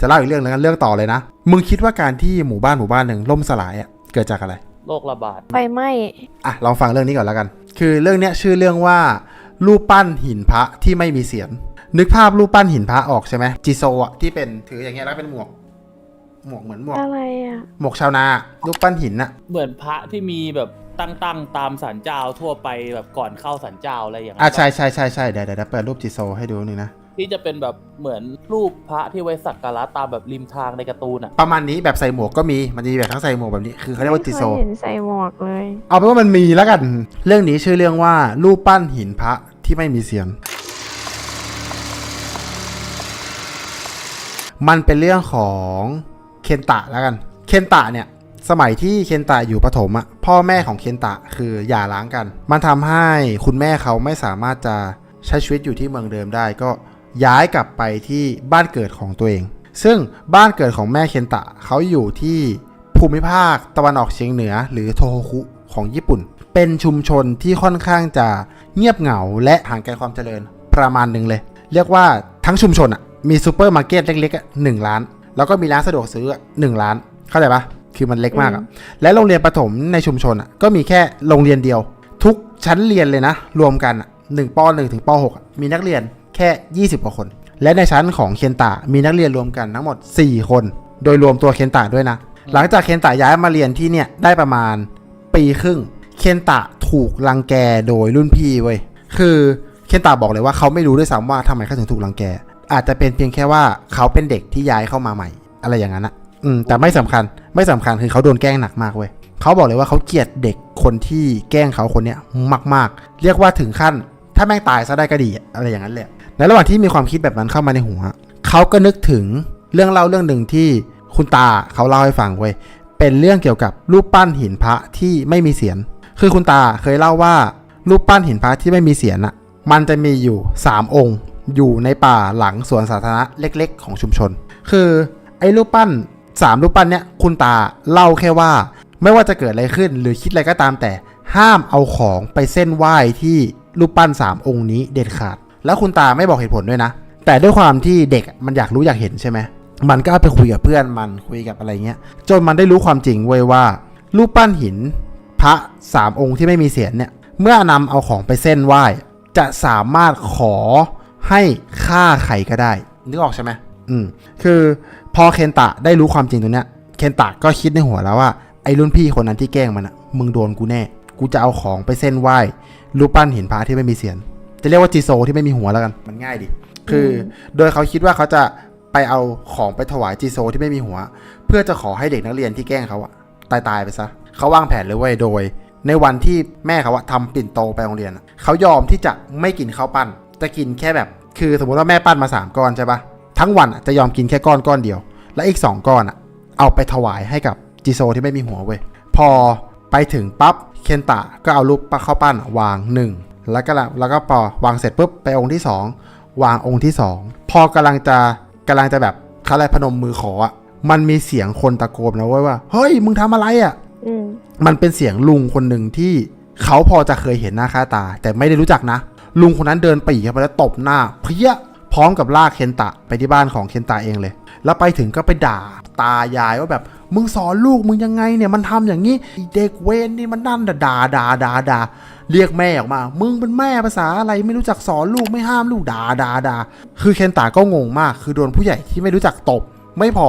จะเล่าอีกเรื่องนึงกันเรื่องต่อเลยนะ มึงคิดว่าการที่หมู่บ้านหมู่บ้านหนึ่งล่มสลายอะเกิดจากอะไร โรคระบาด ไฟไหม้อะลองฟังเรื่องนี้ก่อนแล้วกัน คือเรื่องเนี้ยชื่อเรื่องว่ารูปปั้นหินพระที่ไม่มีเสียนนึกภาพรูปปั้นหินพระออกใช่ไหมจิโซอะที่เป็นถืออย่างเงี้ยแล้วเป็นหมวก หมวกเหมือนหมวก อะไรอะ หมวกชาวนารูปปั้นหินน่ะ เหมือนพระที่มีแบบตั้งตั้งๆตามสันเจ้าทั่วไปแบบก่อนเข้าสันเจ้าอะไรอย่างอะนั้นใช่ใช่ใช่ใช่เดี๋ยวเดี๋ยวเดี๋ยวเปิดรูปจิโซให้ดูหนึ่งนะ ที่จะเป็นแบบเหมือนรูปพระที่ไว้สักการะตามแบบริมทางในการ์ตูนอะ ประมาณนี้แบบใส่หมวกก็มี มันจะมีแบบทั้งใส่หมวกแบบนี้ คือเขาเรียกว่าจิโซ ไม่เคยเห็นใส่หมวกเลย เอาเป็นว่ามันมีแล้วกัน เรื่องนี้ชื่อเรื่องว่ารูปปั้นหินพระที่ไม่มีเสียง มันเป็นเรื่องของเคนตะแล้วกัน เคนตะเนี่ยสมัยที่เคนตะอยู่ประถมอะพ่อแม่ของเคนตะคือหย่าร้างกัน มันทำให้คุณแม่เขาไม่สามารถจะใช้ชีวิตอยู่ที่เมืองเดิมได้ก็ ย้ายกลับไปที่บ้านเกิดของตัวเอง ซึ่งบ้านเกิดของแม่เคนตะเขาอยู่ที่ภูมิภาคตะวันออกเฉียงเหนือหรือโทโฮคุของญี่ปุ่น เป็นชุมชนที่ค่อนข้างจะเงียบเหงาและห่างไกลความเจริญประมาณหนึ่งเลย เรียกว่าทั้งชุมชนอะมีซูเปอร์มาร์เก็ตเล็กๆอะหนึ่งล้าน แล้วก็มีร้านสะดวกซื้ออะหนึ่งล้าน เข้าใจปะคือมันเล็กมากอะและโรงเรียนประถมในชุมชนอะก็มีแค่โรงเรียนเดียว ทุกชั้นเรียนเลยนะ รวมกันอะหนึ่งปหนึ่งถึงปหกอะมีนักเรียน แค่ 20 กว่าคน และในชั้นของเคนตะมีนักเรียนรวมกันทั้งหมด 4 คน โดยรวมตัวเคนตะด้วยนะ หลังจากเคนตะย้ายมาเรียนที่เนี่ยได้ประมาณปีครึ่ง เคนตะถูกรังแกโดยรุ่นพี่เว้ย คือเคนตะบอกเลยว่าเขาไม่รู้ด้วยซ้ำว่าทำไมเขาถึงถูกรังแก อาจจะเป็นเพียงแค่ว่าเขาเป็นเด็กที่ย้ายเข้ามาใหม่ อะไรอย่างนั้นอะอืมแต่ไม่สำคัญ ไม่สำคัญคือเขาโดนแกล้งหนักมากเว้ยเขาบอกเลยว่าเขาเกลียดเด็กคนที่แกล้งเขาคนเนี้ยมาก ๆ เรียกว่าถึงขั้น ถ้าแม่งตายซะได้ก็ดีอะอะไรอย่างนั้นเลย ในระหว่างที่มีความคิดแบบนั้นเข้ามาในหัวเขาก็นึกถึงเรื่องเล่าเรื่องหนึ่งที่คุณตาเขาเล่าให้ฟังเว้ยเป็นเรื่องเกี่ยวกับรูปปั้นหินพระที่ไม่มีเสียน คือคุณตาเคยเล่าว่ารูปปั้นหินพระที่ไม่มีเสียนอะมันจะมีอยู่ 3 องค์ อยู่ในป่าหลังสวนสาธารณะเล็ก ๆ ของชุมชน คือไอ้รูปปั้นสามรูปปั้นเนี้ยคุณตาเล่าแค่ว่า ไม่ว่าจะเกิดอะไรขึ้น หรือคิดอะไรก็ตามแต่ห้ามเอาของไปเส้นไหว้ที่รูปปั้นสามองค์นี้เด็ดขาด แล้วคุณตาไม่บอกเหตุผลด้วยนะ แต่ด้วยความที่เด็กมันอยากรู้อยากเห็นใช่ไหมมันก็ไปคุยกับเพื่อนมันคุยกับอะไรเงี้ย จนมันได้รู้ความจริงเว้ยว่า รูปปั้นหิน พระสามองค์ที่ไม่มีเสียนเนี่ย เมื่อนำเอาของไปเส้นไหว้ จะสามารถขอให้ฆ่าใครก็ได้ นึกออกใช่ไหมอืม คือพอเคนตะได้รู้ความจริงตรงเนี้ย เคนตะก็คิดในหัวแล้วว่าไอ้รุ่นพี่คนนั้นที่แกล้งมันอะมึงโดนกูแน่ กูจะเอาของไปเส้นไหว้รูปปั้นหินพระที่ไม่มีเสียน จะเรียกว่าจีโซที่ไม่มีหัวแล้วกัน มันง่ายดิ คืออโดยเขาคิดว่าเขาจะไปเอาของไปถวายจีโซที่ไม่มีหัว เพื่อจะขอให้เด็กนักเรียนที่แกล้งเขาอะตายตายๆไปซะ เขาวางแผนเลยเว้ยโดย ในวันที่แม่เขาอะทำปิ่นโตไปโรงเรียนอะเขายอมที่จะไม่กินข้าวปั้น จะกินแค่แบบ คือสมมติว่าแม่ปั้นมา 3 ก้อนใช่ปะทั้งวันอะจะยอมกินแค่ก้อนก้อนเดียว และอีก 2 ก้อนอะเอาไปถวายให้กับจีโซที่ไม่มีหัวเว้ยพอไปถึงปั๊บเคนตะก็เอารูปข้าวปั้นอะวางหนึ่ง แล้วก็ละแล้วก็พอวางเสร็จปุ๊บไปองค์ที่สองวางองค์ที่สองพอกำลังจะกำลังจะแบบเขาอะไรพนมมือขออะมันมีเสียงคนตะโกนนะเว้ยว่าเฮ้ยมึงทำอะไรอะอืมมันเป็นเสียงลุงคนหนึ่งที่เขาพอจะเคยเห็นหน้าค่าตา แต่ไม่ได้รู้จักนะ ลุงคนนั้นเดินปรีเข้าไปแล้วตบหน้า เพี้ยพร้อมกับลากเคนตะไปที่บ้านของเคนตะเองเลย แล้วไปถึงก็ไปด่าตายายว่าแบบมึงสอนลูกมึงยังไงเนี่ยมันทำอย่างนี้ไอ้เด็กเวนนี่มันนั่นด่าด่าด่าด่าด่า เรียกแม่ออกมา มึงเป็นแม่ภาษาอะไรไม่รู้จักสอนลูกไม่ห้ามลูกด่าด่าด่าคือเคนตะก็งงมาก คือโดนผู้ใหญ่ที่ไม่รู้จักตบ ไม่พอ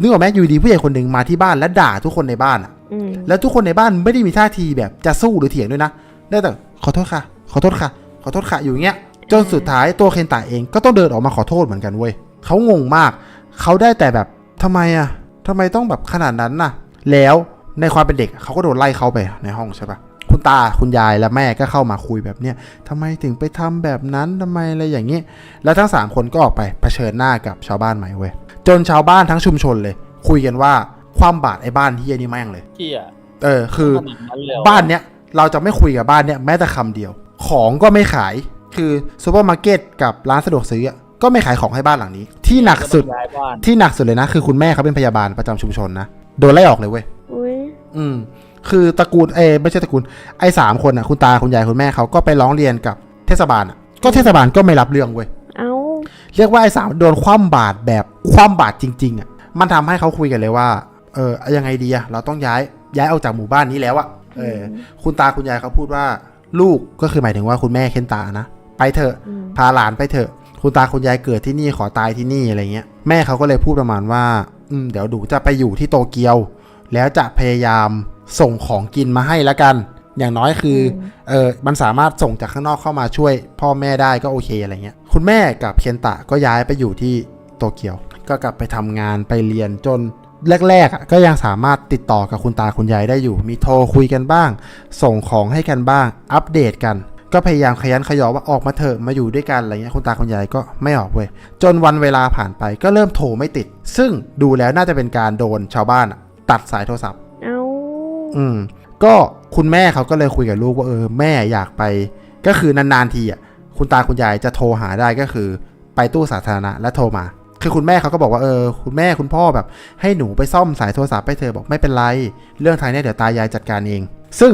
นึกออกไหมอยู่ดีผู้ใหญ่คนหนึ่งมาที่บ้านและด่าทุกคนในบ้านอะอืมแล้วทุกคนในบ้านไม่ได้มีท่าทีแบบจะสู้หรือเถียงด้วยนะ ได้แต่ขอโทษค่ะ ขอโทษค่ะ ขอโทษค่ะอยู่อย่างเงี้ย จนสุดท้ายตัวเคนตะเองก็ต้องเดินออกมาขอโทษเหมือนกันเว้ยเขางงมาก เขาได้แต่แบบทำไมอะทำไมต้องแบบขนาดนั้นน่ะ แล้วในความเป็นเด็กเขาก็โดนไล่เข้าไปในห้องใช่ปะ คุณตาคุณยายและแม่ก็เข้ามาคุยแบบเนี้ยทำไมถึงไปทำแบบนั้นทำไมอะไรอย่างเงี้ยแล้วทั้งสามคนก็ออกไปเผชิญหน้ากับชาวบ้านใหม่เว้ยจนชาวบ้านทั้งชุมชนเลย คุยกันว่าความบาดไอ้บ้านที่นี่แม่งเลยเที่ยเออคือขนาดนั้นเลยเหรอบ้านเนี้ยเราจะไม่คุยกับบ้านเนี้ยแม้แต่คำเดียว ของก็ไม่ขายคือซูเปอร์มาร์เก็ตกับร้านสะดวกซื้ออะก็ไม่ขายของให้บ้านหลังนี้ ที่หนักสุดย้ายบ้านที่หนักสุดเลยนะ คือคุณแม่เขาเป็นพยาบาลประจำชุมชนนะโดนไล่ออกเลยเว้ยอุ้ยอืม คือตระกูลเอยไม่ใช่ตระกูลไอ้สามคนอะคุณตาคุณยายคุณแม่เขาก็ไปร้องเรียนกับเทศบาลอะก็เทศบาลก็ไม่รับเรื่องเว้ยเอ้าเรียกว่าไอ้สามโดนคว่ำบาตรแบบคว่ำบาตรจริง ๆอะมันทำให้เขาคุยกันเลยว่าเออเอายังไงดีอะเราต้องย้ายย้ายออกจากหมู่บ้านนี้แล้วอะเออ คุณตาคุณยายเขาพูดว่า ลูกก็คือหมายถึงว่าคุณแม่เคนตานะไปเถอะอืมพาหลานไปเถอะ คุณตาคุณยายเกิดที่นี่ขอตายที่นี่อะไรเงี้ยแม่เขาก็เลยพูดประมาณว่า อืมเดี๋ยวดูจะไปอยู่ที่โตเกียว แล้วจะพยายาม ส่งของกินมาให้ละกัน อย่างน้อยคืออเออมันสามารถส่งจากข้างนอกเข้ามาช่วย พ่อแม่ได้ก็โอเคอะไรเงี้ย คุณแม่กับเคนตะก็ย้ายไปอยู่ที่โตเกียว ก็กลับไปทำงานไปเรียนจนแรกๆอะก็ยังสามารถติดต่อกับคุณตาคุณยายได้อยู่ มีโทรคุยกันบ้าง ส่งของให้กันบ้าง อัปเดตกัน ก็พยายามขยันขยอว่าออกมาเถอะมาอยู่ด้วยกันอะไรเงี้ยคุณตาคุณยายก็ไม่ออกเว้ยจนวันเวลาผ่านไปก็เริ่มโทรไม่ติด ซึ่งดูแล้วน่าจะเป็นการโดนชาวบ้านอะตัดสายโทรศัพท์เอ้าอืม ก็คุณแม่เขาก็เลยคุยกับลูกว่าเออแม่อยากไป ก็คือนานๆทีอะคุณตาคุณยายจะโทรหาได้ก็คือ ไปตู้สาธารณะแล้วโทรมา คือคุณแม่เขาก็บอกว่าเออคุณแม่คุณพ่อแบบ ให้หนูไปซ่อมสายโทรศัพท์ให้เธอบอกไม่เป็นไร เรื่องทางเนี้ยเดี๋ยวตายายจัดการเอง ซึ่ง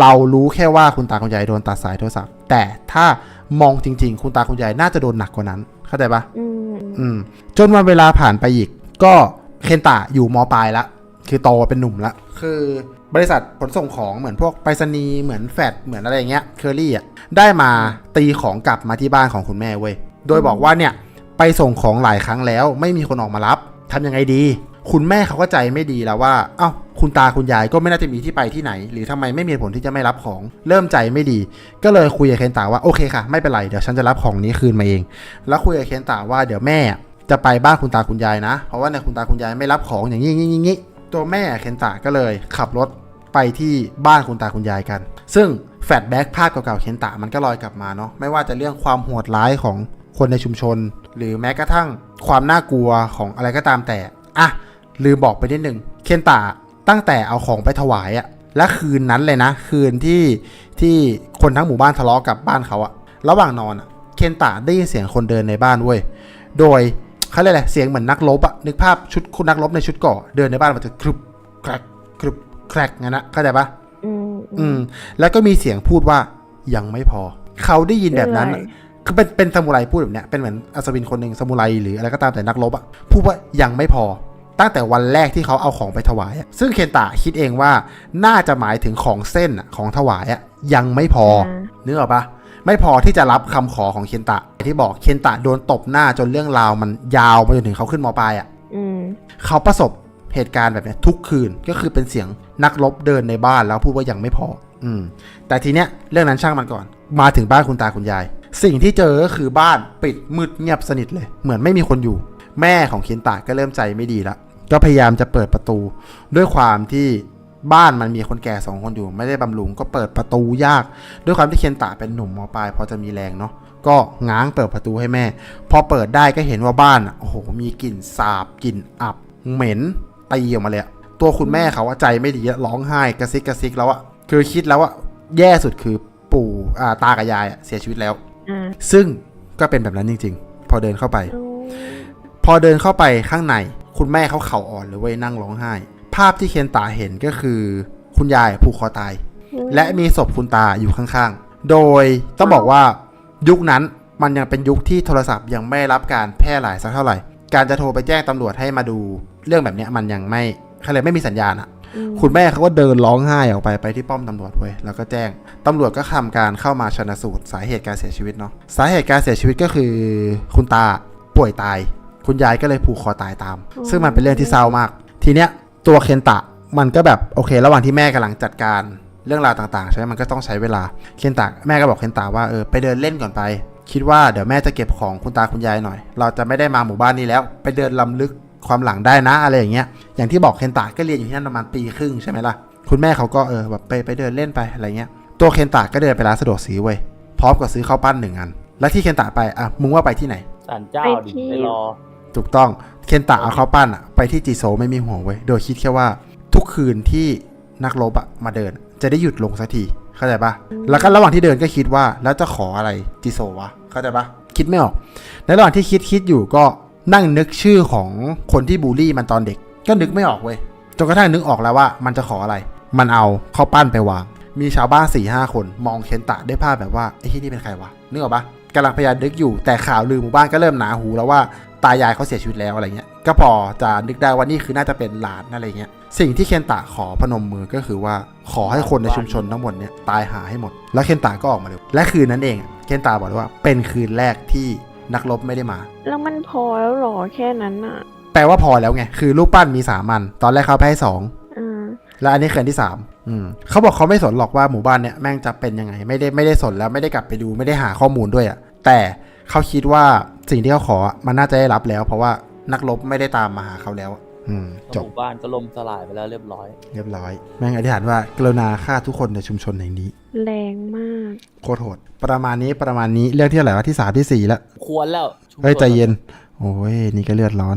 เรารู้แค่ว่าคุณตาคุณยายโดนตัดสายโทรศัพท์ แต่ถ้ามองจริง ๆ คุณตาคุณยายน่าจะโดนหนักกว่านั้นเข้าใจปะอืมอืมจนวันเวลาผ่านไปอีก ก็เคนตะอยู่มปลายละ คือโตเป็นหนุ่มละ คือ บริษัทขนส่งของเหมือนพวกไปรษณีย์เหมือนแฟดเหมือนอะไรอย่างเงี้ยเคอรี่อะได้มาตีของกลับมาที่บ้านของคุณแม่เว้ยโดยบอกว่าเนี่ยไปส่งของหลายครั้งแล้ว ไม่มีคนออกมารับทำยังไงดี คุณแม่เขาก็ใจไม่ดีแล้วว่าเอ้าคุณตาคุณยายก็ไม่น่าจะมีที่ไปที่ไหน หรือทำไมไม่มีผลที่จะไม่รับของ เริ่มใจไม่ดี ก็เลยคุยกับเคนตาว่าโอเคค่ะไม่เป็นไรเดี๋ยวฉันจะรับของนี้คืนมาเอง แล้วคุยกับเคนตาว่าเดี๋ยวแม่จะไปบ้านคุณตาคุณยายนะ เพราะว่าเนี่ยคุณตาคุณยายไม่รับของอย่างนี้งี้งี้ ตัวแม่เคนตาก็เลยขับรถไปที่บ้านคุณตาคุณยายกัน ซึ่งแฟลชแบ็กภาพเก่าๆเคนตามันก็ลอยกลับมาเนาะไม่ว่าจะเรื่องความโหดร้ายของคนในชุมชน หรือแม้กระทั่งความน่ากลัวของอะไรก็ตามแต่อะลืมบอกไปนิดนึงเคนตาตั้งแต่เอาของไปถวายอะและคืนนั้นเลยนะ คืนที่ที่คนทั้งหมู่บ้านทะเลาะกับบ้านเขาอะระหว่างนอนอะเคนตาได้ยินเสียงคนเดินในบ้านเว้ยโดย เขาเรียกอะไรเสียงเหมือนนักรบอะนึกภาพชุดคุณนักรบในชุดเกราะเดินในบ้านมันจะครุบแครกครุบแครกงั้นนะเข้าใจปะอืมอืม แล้วก็มีเสียงพูดว่ายังไม่พอ เขาได้ยินแบบนั้นอะคือเป็นเป็นซามูไรพูดแบบเนี้ยเป็นเหมือนอัศวินคนหนึ่งซามูไรหรืออะไรก็ตามแต่นักรบอะพูดว่ายังไม่พอ ตั้งแต่วันแรกที่เขาเอาของไปถวายอะซึ่งเคนตะคิดเองว่าน่าจะหมายถึงของเส้นอะของถวายอะยังไม่พออ่านึกออกปะ ไม่พอที่จะรับคำขอของเคนตะที่บอกเคนตะโดนตบหน้าจนเรื่องราวมันยาวมาจนถึงเขาขึ้นมปลายอะอืมเขาประสบเหตุการณ์แบบเนี้ยทุกคืนก็คือเป็นเสียงนักรบเดินในบ้านแล้วพูดว่ายังไม่พอ อืม แต่ทีเนี้ยเรื่องนั้นช่างมันก่อน มาถึงบ้านคุณตาคุณยาย สิ่งที่เจอก็คือบ้านปิดมืดเงียบสนิทเลย เหมือนไม่มีคนอยู่ แม่ของเคนตะก็เริ่มใจไม่ดีละก็พยายามจะเปิดประตู ด้วยความที่ บ้านมันมีคนแก่สองคนอยู่ ไม่ได้บำรุงก็เปิดประตูยาก ด้วยความที่เคนตะเป็นหนุ่มมปลายพอจะมีแรงเนาะก็ง้างเปิดประตูให้แม่ พอเปิดได้ก็เห็นว่าบ้านอะโอ้โหมีกลิ่นสาบกลิ่นอับ เหม็นตีออกมาเลยอะตัวคุณแม่เขาว่าใจไม่ดีอะร้องไห้กระซิกกระซิกแล้วอะคือคิดแล้วว่าแย่สุดคือปู่อ่าตากับยายอะเสียชีวิตแล้วอ่าซึ่งก็เป็นแบบนั้นจริง ๆ พอเดินเข้าไปโอ้พอเดินเข้าไปข้างใน คุณแม่เขาเข่าอ่อนเลยเว้ยนั่งร้องไห้ ภาพที่เคนตาเห็นก็คือ คุณยายผูกคอตาย และมีศพคุณตาอยู่ข้างๆ โดยต้องบอกว่ายุคนั้นมันยังเป็นยุคที่โทรศัพท์ยังไม่รับการแพร่หลายสักเท่าไหร่ การจะโทรไปแจ้งตำรวจให้มาดู เรื่องแบบเนี้ยมันยังไม่เขาเลยกไม่มีสัญญาณอะอืมคุณแม่เขาก็เดินร้องไห้ออกไปไปที่ป้อมตำรวจเว้ยแล้วก็แจ้งตำรวจก็ทำการเข้ามาชนสูตร สาเหตุการเสียชีวิตเนาะสาเหตุการเสียชีวิตก็คือคุณตาป่วยตาย คุณยายก็เลยผูกคอตายตาม ซึ่งมันเป็นเรื่องที่เศร้ามาก ทีเนี้ย ตัวเคนตะมันก็แบบโอเค ระหว่างที่แม่กำลังจัดการเรื่องราวต่างๆ ใช่ไหมมันก็ต้องใช้เวลาเคนตะแม่ก็บอกเคนตะว่าเออไปเดินเล่นก่อนไป คิดว่าเดี๋ยวแม่จะเก็บของคุณตาคุณยายหน่อย เราจะไม่ได้มาหมู่บ้านนี้แล้ว ไปเดินลำลึกความหลังได้นะอะไรอย่างเงี้ยอย่างที่บอกเคนตะก็เรียนอยู่ที่นั่นประมาณปีครึ่งใช่ไหมล่ะคุณแม่เขาก็เออแบบไปไปเดินเล่นไปอะไรเงี้ยตัวเคนตะก็เดินไปร้านสะดวกซื้อเว้ยพร้อมกับซื้อข้าวปั้นหนึ่งอัน แล้วที่เคนตะไปอะมึงว่าไปที่ไหนศาลเจ้าดิไปรอ ถูกต้อง เคนตะเอาข้าวปั้นอะไปที่จีโซไม่มีห่วงเว้ยโดยคิดแค่ว่าทุกคืนที่นักรบอะมาเดิน จะได้หยุดลงสักทีเข้าใจปะแล้วก็ระหว่างที่เดินก็คิดว่าแล้วจะขออะไรจีโซวะเข้าใจปะคิดไม่ออกในระหว่างที่คิดคิดอยู่ก็นั่งนึกชื่อของคนที่บูลลี่มันตอนเด็ก ก็นึกไม่ออกเว้ยจนกระทั่งนึกออกแล้วว่ามันจะขออะไร มันเอาข้าวปั้นไปวาง มีชาวบ้าน4ี่ห้าคน มองเคนตะได้วยภาพแบบว่าไอ้ที่นี่เป็นใครวะนึกออกปะกำลังพยายามนึกอยู่แต่ข่าวลือหมู่บ้านก็เริ่มหนาหูแล้วว่า ตายายเขาเสียชีวิตแล้วอะไรเงี้ย ก็พอจะนึกได้ว่านี่คือน่าจะเป็นหลานอะไรเงี้ย สิ่งที่เคนตะขอพนมมือก็คือว่าขอให้คนในชุมชนทั้งหมดเนี่ยตายหาให้หมด แล้วเคนตะก็ออกมาเลย และคืนนั้นเองอะเคนตะบอกเลยว่าเป็นคืนแรกที่นักรบไม่ได้มา แล้วมันพอแล้วเหรอแค่นั้นอะแปลว่าพอแล้วไง คือรูปปั้นมีสามอัน ตอนแรกเขาไปให้สองอืมแล้วอันนี้คืนที่สามอืมเขาบอกเขาไม่สนหรอกว่าหมู่บ้านเนี่ยแม่งจะเป็นยังไง ไม่ได้ไม่ได้สนแล้วไม่ได้กลับไปดูไม่ได้หาข้อมูลด้วยอะ่ะแต่เขาคิดว่า สิ่งที่เขาขออะมันน่าจะได้รับแล้ว เพราะว่านักรบไม่ได้ตามมาหาเขาแล้วอะอืมจหบมู่บ้านก็ล่มสลายไปแล้วเรียบร้อย เรียบร้อย แม่งอธิษฐานว่ากรุณาฆ่าทุกคนในชุมชนแห่งนี้ แรงมาก โคตรโหดประมาณนี้ประมาณนี้เรื่องที่เท่าไหร่วะที่สามที่สี่แล้วควรแล้วชุมชนเฮ้ยใจเย็น โอ้ยนี่ก็เลือดร้อน